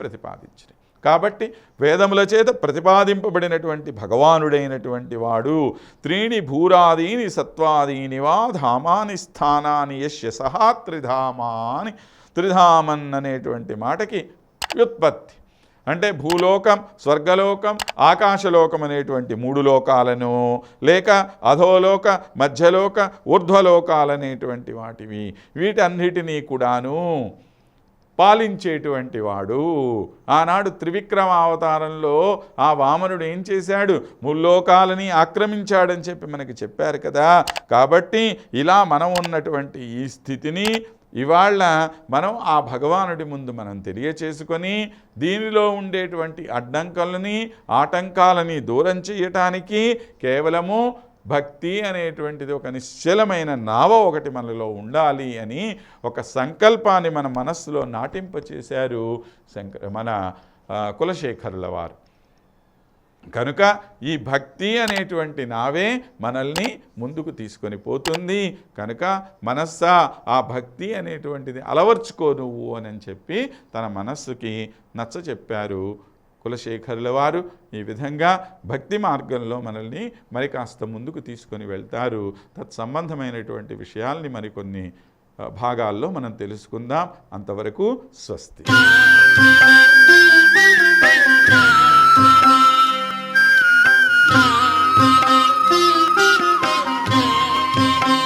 ప్రతిపాదించినాయి కాబట్టి వేదముల చేత ప్రతిపాదింపబడినటువంటి భగవానుడైనటువంటి వాడు త్రీణి భూరాదీని సత్వాదీని వా ధామాని స్థానాని యశ్య సహా త్రిధామాని. త్రిధామన్ అనేటువంటి మాటకి వ్యుత్పత్తి. అంటే భూలోకం స్వర్గలోకం ఆకాశలోకం అనేటువంటి మూడు లోకాలను లేక అధోలోక మధ్యలోక ఊర్ధ్వలోకాలనేటువంటి వాటివి. వీటన్నిటినీ కూడాను పాలించేటువంటి వాడు. ఆనాడు త్రివిక్రమ అవతారంలో ఆ వామనుడు ఏం చేశాడు? ముల్లోకాలని ఆక్రమించాడని చెప్పి మనకి చెప్పారు కదా. కాబట్టి ఇలా మనం ఉన్నటువంటి ఈ స్థితిని ఇవాళ మనం ఆ భగవానుడి ముందు మనం తెలియచేసుకొని దీనిలో ఉండేటువంటి అడ్డంకులని ఆటంకాలని దూరం చేయటానికి కేవలము భక్తి అనేటువంటిది ఒక నిశ్చలమైన నావ ఒకటి మనలో ఉండాలి అని ఒక సంకల్పాన్ని మన మనస్సులో నాటింపచేశారు శంకర మన కులశేఖరుల వారు. కనుక ఈ భక్తి అనేటువంటి నావే మనల్ని ముందుకు తీసుకొని పోతుంది. కనుక మనస్సా ఆ భక్తి అనేటువంటిది అలవర్చుకో నువ్వు అని చెప్పి తన మనస్సుకి నచ్చ చెప్పారు కులశేఖరుల వారు ఈ విధంగా భక్తి మార్గంలో మనల్ని మరి కాస్త ముందుకు తీసుకొని వెళ్తారు. తత్సంబంధమైనటువంటి విషయాల్ని మరికొన్ని భాగాల్లో మనం తెలుసుకుందాం. అంతవరకు స్వస్తి.